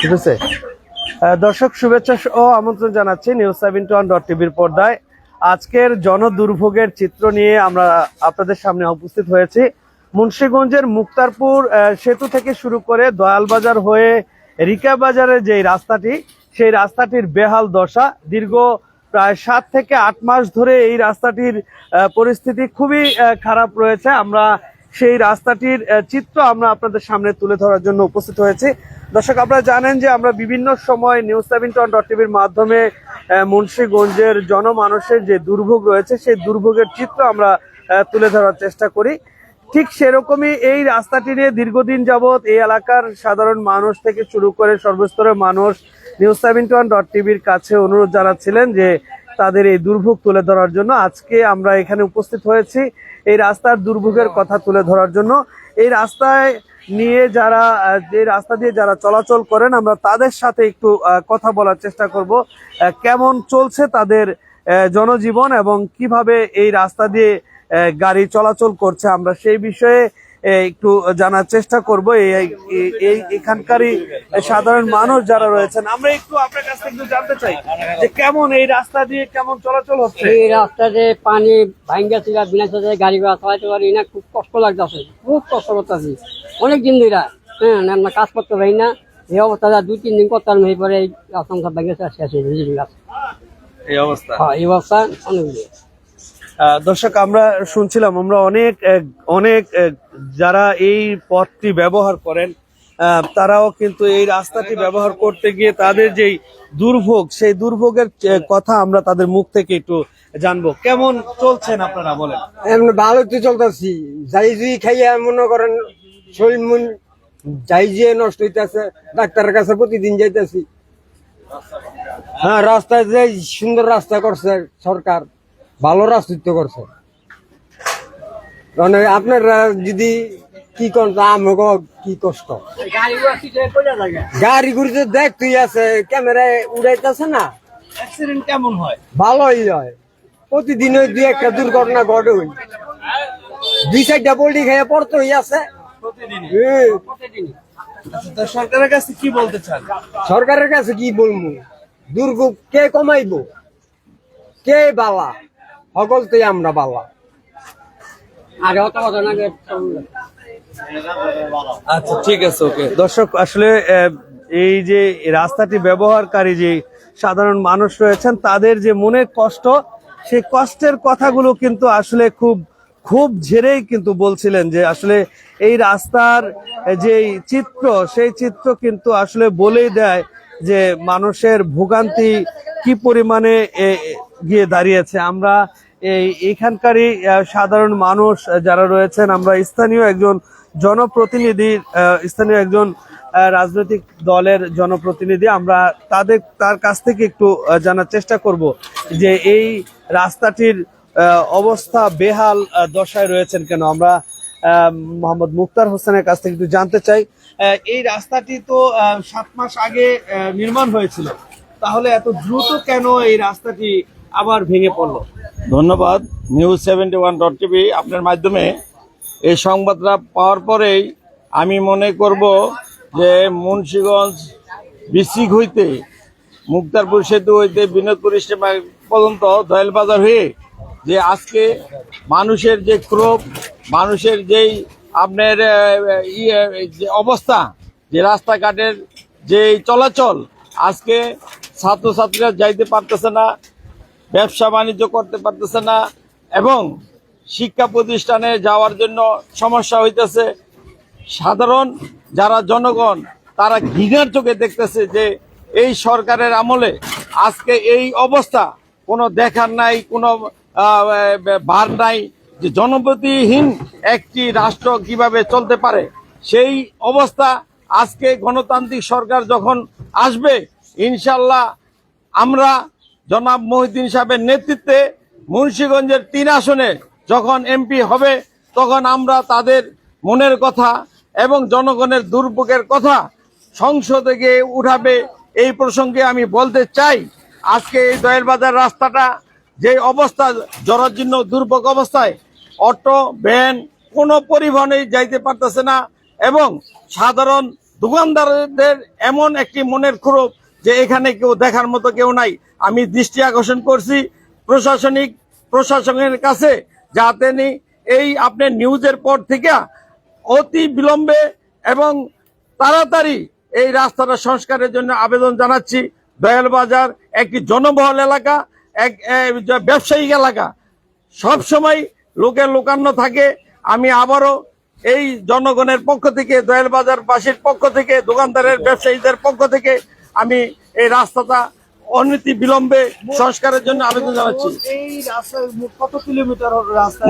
ঠিক আছে? দর্শক, শুভেচ্ছা ও আমন্ত্রণ জানাচ্ছি নিউজ সেভেন ওয়ান ডট টিভির পর্দায়। আজকের জনদুর্ভোগের চিত্র নিয়ে আমরা আপনাদের সামনে উপস্থিত হয়েছি। মুন্সীগঞ্জের মুক্তারপুর সেতু থেকে শুরু করে দয়ালবাজার হয়ে রিকা বাজারের যে রাস্তাটি, সেই রাস্তাটির বেহাল দশা, দীর্ঘ প্রায় সাত থেকে আট মাস ধরে এই রাস্তাটির পরিস্থিতি খুবই খারাপ রয়েছে। আমরা সেই রাস্তাটির চিত্র আমরা আপনাদের সামনে তুলে ধরার জন্য উপস্থিত হয়েছি। দর্শক, আপনারা জানেন যে আমরা বিভিন্ন সময় নিউজ সেভেন টন ডট টিভির মাধ্যমে মুন্সিগঞ্জের জনমানুষের যে দুর্ভোগ রয়েছে, সেই দুর্ভোগের চিত্র আমরা তুলে ধরার চেষ্টা করি। ঠিক সেরকমই এই রাস্তাটি নিয়ে দীর্ঘদিন যাবৎ এই এলাকার সাধারণ মানুষ থেকে শুরু করে সর্বস্তরের মানুষ নিউজ সেভেন ওয়ান ডট টিভির কাছে অনুরোধ জানাচ্ছিলেন যে তাদের এই দুর্ভোগ তুলে ধরার জন্য আজকে আমরা এখানে উপস্থিত হয়েছি এই রাস্তার দুর্ভোগের কথা তুলে ধরার জন্য। এই রাস্তায় নিয়ে যারা যে রাস্তা দিয়ে যারা চলাচল করেন, আমরা তাদের সাথে একটু কথা বলার চেষ্টা করব। কেমন চলছে তাদের জনজীবন এবং কীভাবে এই রাস্তা দিয়ে গাড়ি চলাচল করছে আমরা সেই বিষয়ে একটু জানার চেষ্টা করব। এই এখানকারই সাধারণ মানুষ যারা রয়েছেন আমরা একটু আপনার কাছ থেকে জানতে চাই যে কেমন এই রাস্তা দিয়ে কেমন চলাচল হচ্ছে? এই রাস্তা দিয়ে পানি ভাঙ্গা ছিল বিনা সাথে গাড়ি ঘোড়া চালাইতে পারি না খুব কষ্ট লাগতেছে খুব কষ্ট করতেছি। অনেক দিন ধরে হ্যাঁ আমরা কাজ করতে পারি না। এই অবস্থা দুই তিন দিন করতাম এই পরে এই রাস্তা ভাঙ্গা শেষ হয়ে এই অবস্থা? হ্যাঁ এই অবস্থা অনেক দর্শক, আমরা শুনছিলাম, আমরা অনেক অনেক যারা এই পথটি ব্যবহার করেন তারাও কিন্তু এই রাস্তাটি ব্যবহার করতে গিয়ে তাদের যেই দুর্ভোগ, সেই দুর্ভোগের কথা আমরা তাদের মুখ থেকে একটু জানব। কেমন চলছেন আপনারা, বলেন? ভালো তো চলতেছি। যাই জুই খাইয়া মনে করেন, শরীর মন যাই যে নষ্ট হইতেছে, ডাক্তারের কাছে প্রতিদিন যাইতেছি। হ্যাঁ রাস্তায় যে সুন্দর রাস্তা করছে সরকার ভালো রাস্তা করছে। মানে আপনারা যদি কি আমাকে কি কষ্ট। গাড়ি ঘোড়া পিছনে পড়ে থাকে গাড়ি ঘুরিতে দেখ তুই আছে ক্যামেরায় উড়াইতেছে না। কেমন হয়? ভালোই হয়। প্রতিদিন ওই দুই একটা দুর্ঘটনা ঘটে দুই চারটা পোল্ট্রি খেয়ে পড়তেই আছে। আচ্ছা, সরকারের কাছে কি বলতে চান? সরকারের কাছে কি বলব? দুর্ভোগ কে কমাইবো? কে বালা? সকল তো আমরা বালা। কথা আচ্ছা ঠিক আছে, ওকে। দর্শক, আসলে এই যে রাস্তাটি ব্যবহারকারী যে সাধারণ মানুষ রয়েছেন, তাদের যে মনের কষ্ট, সেই কষ্টের কথাগুলো কিন্তু আসলে খুব খুব ঝেড়েই কিন্তু বলছিলেন যে আসলে এই রাস্তার যে চিত্র, সেই চিত্র কিন্তু আসলে বলেই দেয় যে মানুষের ভোগান্তি কি পরিমাণে গিয়ে দাঁড়িয়েছে। আমরা এই এখানকারই সাধারণ মানুষ যারা রয়েছেন, আমরা স্থানীয় একজন জনপ্রতিনিধি স্থানীয় একজন রাজনৈতিক দলের জনপ্রতিনিধি, আমরা তাদের, তার কাছ থেকে একটু জানার চেষ্টা করব যে এই রাস্তাটির অবস্থা বেহাল দশায় রয়েছেন কেন? আমরা মোহাম্মদ মুক্তার হোসেনের কাছ থেকে একটু জানতে চাই। এই রাস্তাটি তো সাত মাস আগে নির্মাণ হয়েছিল। তাহলে এত দ্রুত কেন এই রাস্তাটি আবার ভেঙে পড়ল? ধন্যবাদ news seventy one dot TV আপনার মাধ্যমে। এই সংবাদটা পাওয়ার পরেই আমি মনে করব যে মুন্সীগঞ্জ বিসিক হইতে মুক্তারপুর সেতু হইতে বিনোদপুর স্টেশন পর্যন্ত দয়াল বাজার হয়ে যে আজকে মানুষের যে ক্রোভ মানুষের যেই আপনার ইয়ে যে অবস্থা, যে রাস্তাঘাটের যে চলাচল, আজকে ছাত্রছাত্রীরা যাইতে পারতেছে না। ব্যবসা বাণিজ্য করতে পারতেছে না এবং শিক্ষা প্রতিষ্ঠানে যাওয়ার জন্য সমস্যা হইতেছে। সাধারণ যারা জনগণ, তারা ঘৃণার চোখে দেখতেছে যে এই সরকারের আমলে আজকে এই অবস্থা। কোনো দেখার নাই, কোনো ভার নাই যে জনপ্রতিহীন একটি রাষ্ট্র কীভাবে চলতে পারে। সেই অবস্থা আজকে গণতান্ত্রিক সরকার যখন আসবে, ইনশাল্লাহ আমরা জনাব মহিউদ্দিন সাহেবের নেতৃত্বে মুন্সীগঞ্জের তিন আসনে যখন এমপি হবে, তখন আমরা তাদের মনের কথা এবং জনগণের দুর্ভোগের কথা সংসদে গিয়ে উঠাবে এই প্রসঙ্গে আমি বলতে চাই। আজকে এই দয়ের বাজার রাস্তাটা যে অবস্থা, জরাজীর্ণ, দুর্ভোগ অবস্থায় অটো, ভ্যান কোনো পরিবহনে যাইতে পারতেছে না এবং সাধারণ দোকানদারদের এমন একটি মনের ক্ষোভ যে এখানে কেউ দেখার মতো কেউ নাই। আমি দৃষ্টি আকর্ষণ করছি প্রশাসনিক, প্রশাসনের কাছে, যাতে নি এই আপনার নিউজের পর থেকে অতি বিলম্বে এবং তাড়াতাড়ি এই রাস্তাটা সংস্কারের জন্য আবেদন জানাচ্ছি। দয়াল বাজার একটি জনবহুল এলাকা, এক ব্যবসায়িক এলাকা। সব সময় লোকের লোকান্ন থাকে। আমি আবারও এই জনগণের পক্ষ থেকে, দয়াল বাজার বাসীর পক্ষ থেকে, দোকানদারের, ব্যবসায়ীদের পক্ষ থেকে আমি এই রাস্তাটা অনীতি বিলম্বে সংস্কারের জন্য আবেদন জানাচ্ছি। এই রাস্তা কত কিলোমিটার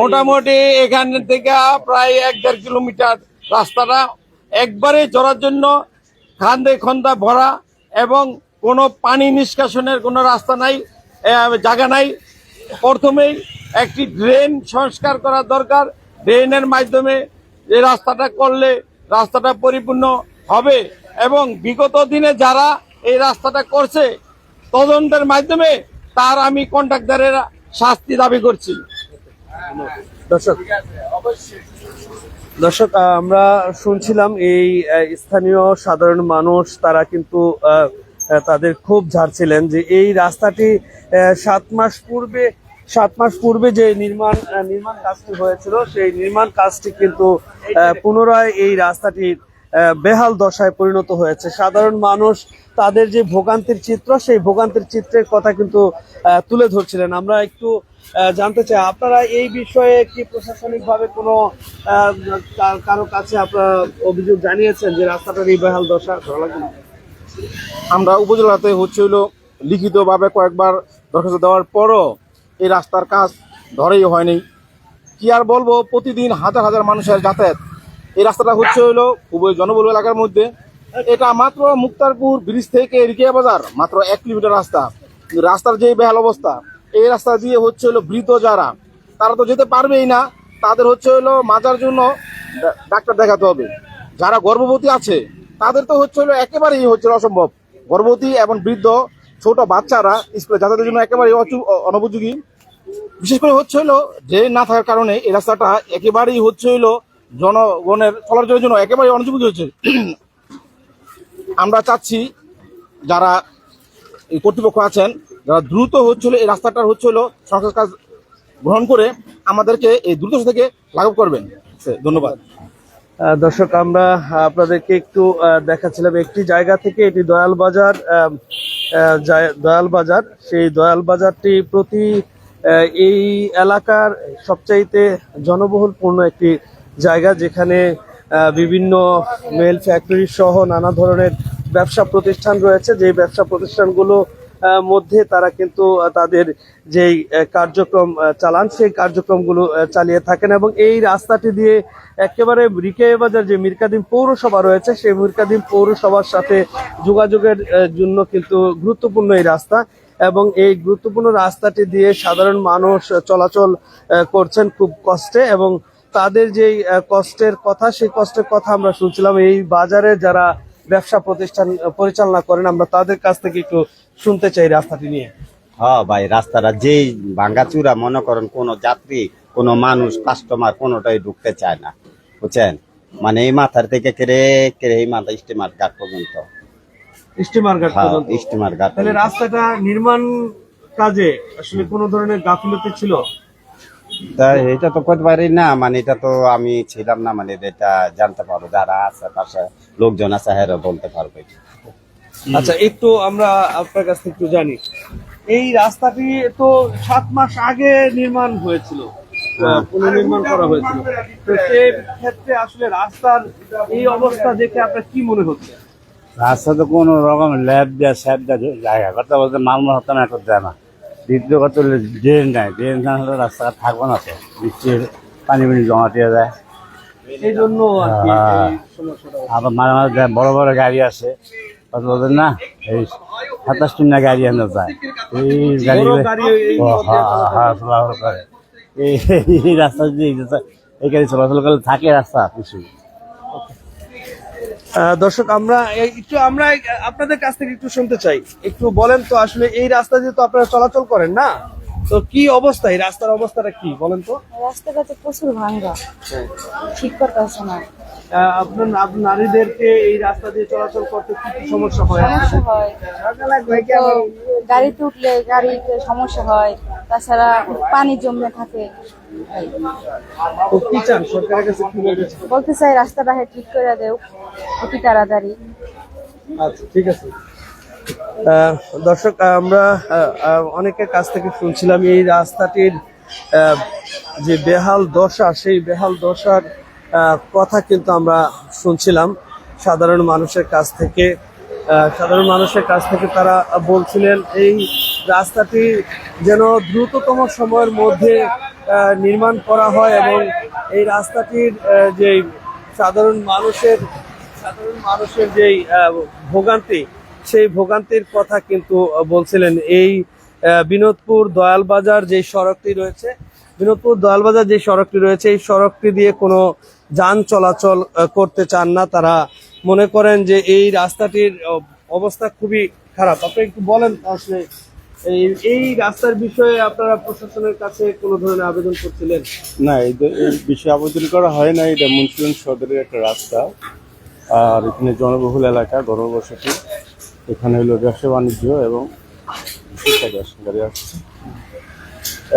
মোটামুটি এখান থেকে প্রায় এক দেড় কিলোমিটার রাস্তাটা। একবারে চড়ার জন্য খান্দে খন্দা ভরা এবং কোনো পানি নিষ্কাশনের কোনো রাস্তা নাই জায়গা নাই। প্রথমেই একটি ড্রেন সংস্কার করা দরকার। ড্রেনের মাধ্যমে এই রাস্তাটা করলে রাস্তাটা পরিপূর্ণ হবে এবং বিগত দিনে যারা এই রাস্তাটা করছে, তদন্তের মাধ্যমে তার আমি কন্ট্রাক্টরের শাস্তি দাবি করছি। দর্শক দর্শক আমরা শুনছিলাম এই স্থানীয় সাধারণ মানুষ, তারা কিন্তু তাদের খুব ঝাড়ছিলেন যে এই রাস্তাটি সাত মাস পূর্বে, সাত মাস পূর্বে যে নির্মাণ নির্মাণ কাজটি হয়েছিল, সেই নির্মাণ কাজটি কিন্তু পুনরায় এই রাস্তাটির বেহাল দশায় পরিণত হয়েছে। সাধারণ মানুষ তাদের যে ভোগান্তির চিত্র, সেই ভোগান্তির চিত্রের কথা কিন্তু তুলে ধরছিলেন। আমরা একটু জানতে চাই, আপনারা এই বিষয়ে কি প্রশাসনিকভাবে কোনো কারও কাছে আপনারা অভিযোগ জানিয়েছেন যে রাস্তাটার এই বেহাল দশা? না? আমরা উপজেলাতে হচ্ছে হলো লিখিতভাবে কয়েকবার দরখাস্ত দেওয়ার পরও এই রাস্তার কাজ ধরেই হয়নি। কি আর বলব, প্রতিদিন হাজার হাজার মানুষের যাতায়াত এই রাস্তাটা হচ্ছে হলো খুবই জনবহুল এলাকার মধ্যে। এটা মাত্র মুক্তারপুর ব্রিজ থেকে রিকিয়া বাজার, মাত্র এক কিলোমিটার রাস্তা। রাস্তার যে বেহাল অবস্থা, এই রাস্তা দিয়ে হচ্ছে হলো বৃদ্ধ যারা, তারা তো যেতে পারবেই না। তাদের হচ্ছে হলো মাজার জন্য ডাক্তার দেখাতে হবে। যারা গর্ভবতী আছে, তাদের তো হচ্ছে হলো একেবারেই হচ্ছে অসম্ভব। গর্ভবতী এবং বৃদ্ধ, ছোট বাচ্চারা স্কুলে যাতায়াতের জন্য অ- অনুপযোগী বিশেষ করে হচ্ছে হলো ড্রেন না থাকার কারণে এই রাস্তাটা একেবারেই হচ্ছে হলো জনগণের চলাচলের জন্য একেবারে অনুপযোগী হয়েছে। আমরা চাচ্ছি যারা কর্তৃপক্ষ আছেন, যারা দ্রুত হচ্ছে হলো এই রাস্তাটার হচ্ছে হলো সংস্কার কাজ গ্রহণ করে আমাদেরকে এই দ্রুত থেকে লাঘব করবেন। ধন্যবাদ। দর্শক, আমরা আপনাদেরকে একটু দেখাচ্ছিলাম একটি জায়গা থেকে, এটি দয়াল বাজার। দয়াল বাজার। সেই দয়াল বাজারটি প্রতি এই এলাকার সবচাইতে জনবহুলপূর্ণ একটি জায়গা যেখানে বিভিন্ন মেল ফ্যাক্টরি সহ নানা ধরনের ব্যবসা প্রতিষ্ঠান রয়েছে। যে ব্যবসা প্রতিষ্ঠানগুলো মধ্যে তারা কিন্তু তাদের যেই কার্যক্রম চালান, সেই কার্যক্রমগুলো চালিয়ে থাকেন এবং এই রাস্তাটি দিয়ে একেবারে রিকেয়া বাজার যে মিরকাদিম পৌরসভা রয়েছে, সেই মিরকাদিম পৌরসভার সাথে যোগাযোগের জন্য কিন্তু গুরুত্বপূর্ণ এই রাস্তা এবং এই গুরুত্বপূর্ণ রাস্তাটি দিয়ে সাধারণ মানুষ চলাচল করছেন খুব কষ্টে এবং তাদের আহ, কষ্টের কথা সেই কষ্টের কথা আমরা শুনছিলাম। এই বাজারে যারা ব্যবসা প্রতিষ্ঠান পরিচালনা করেন আমরা তাদের কাছ থেকে একটু শুনতে চাই রাস্তাটি নিয়ে। হ্যাঁ ভাই রাস্তাটা যেই ভাঙ্গাচুরা মনে করেন কোনো যাত্রী কোনো মানুষ কাস্টমার কোনোটাই ঢুকতে চায় না। বুঝছেন? মানে এই মাথার থেকে কেড়ে কেড়ে এই মাথা স্টিমার ঘাট পর্যন্ত। স্টিমার ঘাট হ্যাঁ পর্যন্ত। স্টিমার ঘাট তাহলে রাস্তাটা নির্মাণ কাজে আসলে কোনো ধরনের গাফিলতি ছিল? তা এটা তো করতে পারি না মানে এটা তো আমি ছিলাম না মানে এটা জানতে পারব যারা আশেপাশে লোকজন আছে হ্যাঁ বলতে পারবে। আচ্ছা একটু আমরা আপনার কাছ থেকে একটু জানি। এই রাস্তাটি তো সাত মাস আগে নির্মাণ হয়েছিল আহ, পুনর্নির্মাণ করা হয়েছিল। তো সেই ক্ষেত্রে আসলে রাস্তার এই অবস্থা দেখে আপনার কি মনে হচ্ছে? রাস্তা তো কোনো রকম ল্যাব দেওয়া স্যাব দেওয়া জায়গা কথা বলতে মাল হতো না করতে না। দ্বিতীয় কথা হলো ড্রেন নাই ড্রেন না হলে রাস্তা থাকব না তো। বৃষ্টির পানি পানি জমা দিয়ে যায় এই জন্য আবার মাঝে মাঝে বড় বড় গাড়ি আছে। কথা না এই সাতাশ টুন্না গাড়ি আনতে যায় এই গাড়ি করে। এই রাস্তা দিয়ে এই গাড়ি চলাচল করলে থাকে রাস্তা কিছু। দর্শক আমরা একটু আমরা আপনাদের কাছ থেকে একটু শুনতে চাই। একটু বলেন তো আসলে এই রাস্তা দিয়ে তো আপনারা চলাচল করেন না? তো কি অবস্থা এই রাস্তার অবস্থাটা কি বলেন তো? রাস্তাটা তো প্রচুর ভাঙ্গা ঠিক করতে আসে না আপনার নারীদেরকে এই রাস্তা দিয়ে চলাচল করতে কি সমস্যা হয়? সমস্যা হয়। গাড়িতে উঠলে গাড়িতে সমস্যা হয়। তাছাড়া পানি জমে থাকে। বলতে চাই রাস্তাটা ঠিক করে দেও অতি তাড়াতাড়ি। আচ্ছা ঠিক আছে। দর্শক আমরা অনেকের কাছ থেকে শুনছিলাম এই রাস্তাটির যে বেহাল দশা সেই বেহাল দশার কথা কিন্তু আমরা শুনছিলাম। সাধারণ মানুষের কাছ থেকে সাধারণ মানুষের কাছ থেকে তারা বলছিলেন এই রাস্তাটি যেন দ্রুততম সময়ের মধ্যে নির্মাণ করা হয় এবং এই রাস্তাটির যে সাধারণ মানুষের সাধারণ মানুষের যেই ভোগান্তি, সেই ভোগান্তির কথা কিন্তু বলছিলেন। এই বিনোদপুর দয়ালবাজার যে সড়কটি রয়েছে, বিনোদপুর দয়ালবাজার যে সড়কটি রয়েছে, এই সড়কটি দিয়ে কোনো যান চলাচল করতে চান না তারা। মনে করেন যে এই রাস্তাটির অবস্থা খুবই খারাপ। আপনি একটু বলেন আসলে এই এই রাস্তার বিষয়ে আপনারা প্রশাসনের কাছে কোনো ধরনের আবেদন করছিলেন? না, এই বিষয়ে আবেদন করা হয় না, এটা মুন্সিগঞ্জ সদরের একটা রাস্তা। আর এখানে জনবহুল এলাকা গণবসতি এখানে হলো ব্যবসা বাণিজ্য এবং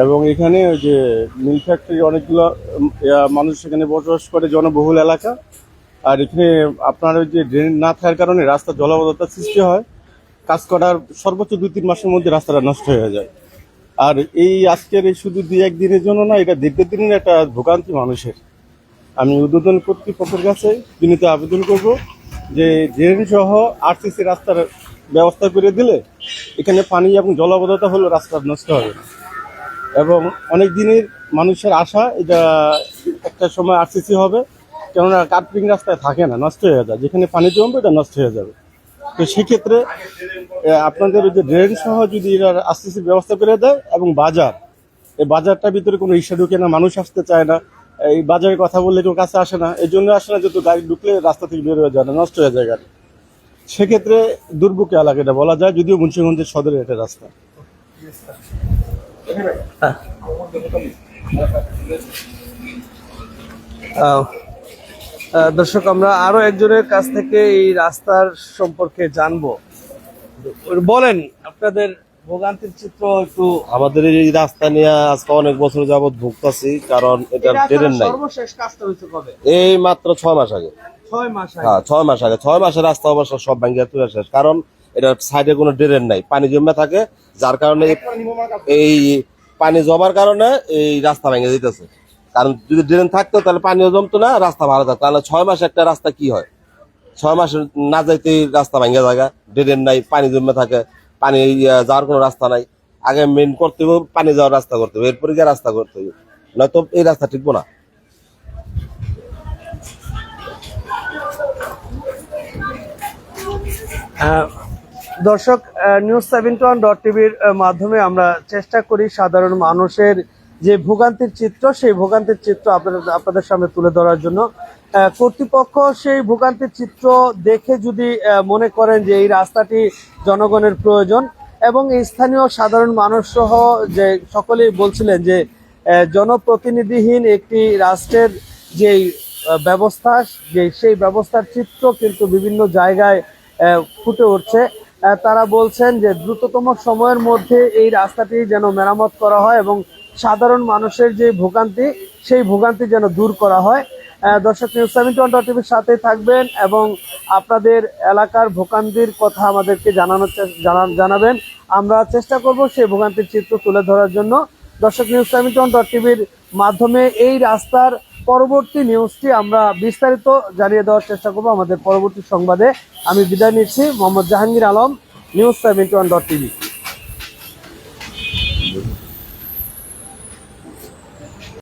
এবং এখানে ওই যে মিল ফ্যাক্টরি অনেকগুলো মানুষ এখানে বসবাস করে, জনবহুল এলাকা। আর এখানে আপনার ওই যে ড্রেন না থাকার কারণে রাস্তা জলাবদ্ধতার সৃষ্টি হয়। কাজ করার সর্বোচ্চ দুই, তিন মাসের মধ্যে রাস্তাটা নষ্ট হয়ে যায়। আর এই আজকের এই শুধু দুই একদিনের জন্য না, এটা দীর্ঘদিনের একটা ভোগান্তি মানুষের। আমি উদ্বোধন কর্তৃপক্ষের কাছে বিনীত আবেদন করব যে ড্রেন সহ আরসিসি রাস্তার ব্যবস্থা করে দিলে এখানে পানি এবং জলাবদ্ধতা হলে রাস্তা নষ্ট হবে না। এবং অনেক দিনের মানুষের আশা, এটা একটা সময় আরসিসি হবে। কেননা কার্পিং রাস্তায় থাকে না, নষ্ট হয়ে যায়। যেখানে পানি জমবে, এটা নষ্ট হয়ে যাবে। তো সেক্ষেত্রে আপনাদের ওই যে ড্রেন সহ যদি এরা আস্তে আস্তে ব্যবস্থা করে দেয় এবং বাজার এই বাজারটার ভিতরে কোনো ইস্যা ঢুকে না মানুষ আসতে চায় না এই বাজারের কথা বললে কেউ কাছে আসে না এই জন্য আসে না যেহেতু গাড়ি ঢুকলে রাস্তা থেকে বের হয়ে যায় না নষ্ট হয়ে যায় গাড়ি। সেক্ষেত্রে দুর্ভোগ এলাকা এটা বলা যায় যদিও মুন্সিগঞ্জের সদরের একটা রাস্তা। আহ, দর্শক আমরা আরও একজনের কাছ থেকে এই রাস্তার সম্পর্কে জানব। বলেন আপনাদের ভোগান্তির চিত্র একটু আমাদের এই রাস্তা নিয়ে আজকে অনেক বছর যাবত ভুগতাছি কারণ এটা এই রাস্তার ট্রেন নাই। সর্বশেষ কাজটা হয়েছে কবে? এই মাত্র ছয় মাস আগে। ছয় মাস আগে? হ্যাঁ ছয় মাস আগে। ছয় মাসের রাস্তা অবশ্য সব ভাঙ্গিয়া তুলে শেষ কারণ এটা সাইডে কোনো ড্রেন নাই পানি জমে থাকে যার কারণে এই- এই পানি জমার কারণে এই রাস্তা ভেঙে দিতেছে কারণ যদি ড্রেন থাকতো, তাহলে পানিও জমতো না, রাস্তা ভালো থাকতো। তাহলে ছয় মাস একটা রাস্তা কি হয়? ছয় মাস না যাইতে রাস্তা ভেঙে জায়গা ড্রেন নাই, পানি জমে থাকে, পানি যাওয়ার কোনো রাস্তা নাই। আগে মেন করতে হবে পানি যাওয়ার রাস্তা করতে হবে এরপরে গিয়ে রাস্তা করতে হবে নয়তো এই রাস্তা টিকবো না। দর্শক নিউজ সেভেন্টি ওয়ান ডট টিভির মাধ্যমে আমরা চেষ্টা করি সাধারণ মানুষের যে ভোগান্তির চিত্র সেই ভোগান্তির চিত্র আপনাদের আপনাদের সামনে তুলে ধরার জন্য। কর্তৃপক্ষ সেই ভোগান্তির চিত্র দেখে যদি মনে করেন যে এই রাস্তাটি জনগণের প্রয়োজন এবং স্থানীয় সাধারণ মানুষ সহ যে সকলেই বলছিলেন যে জনপ্রতিনিধিহীন একটি রাষ্ট্রের আহ, ব্যবস্থা যে সেই ব্যবস্থার চিত্র কিন্তু বিভিন্ন জায়গায় ফুটে উঠছে। তারা বলছেন যে দ্রুততম সময়ের মধ্যে এই রাস্তাটি যেন মেরামত করা হয় এবং সাধারণ মানুষের যে ভোগান্তি, সেই ভোগান্তি যেন দূর করা হয়। দর্শক নিউজ সেভেন্টি ওয়ান টিভির সাথে থাকবেন এবং আপনাদের এলাকার ভোগান্তির কথা আমাদেরকে জানানোর জানাবেন। আমরা চেষ্টা করব সেই ভোগান্তির চিত্র তুলে ধরার জন্য। দর্শক নিউজ সেভেন্টি ওয়ান টিভির মাধ্যমে এই রাস্তার পরবর্তী নিউজটি আমরা বিস্তারিত জানিয়ে দেওয়ার চেষ্টা করব আমাদের পরবর্তী সংবাদে। আমি বিদায় নিচ্ছি, Mohammad Jahangir Alam news seventy one dot TV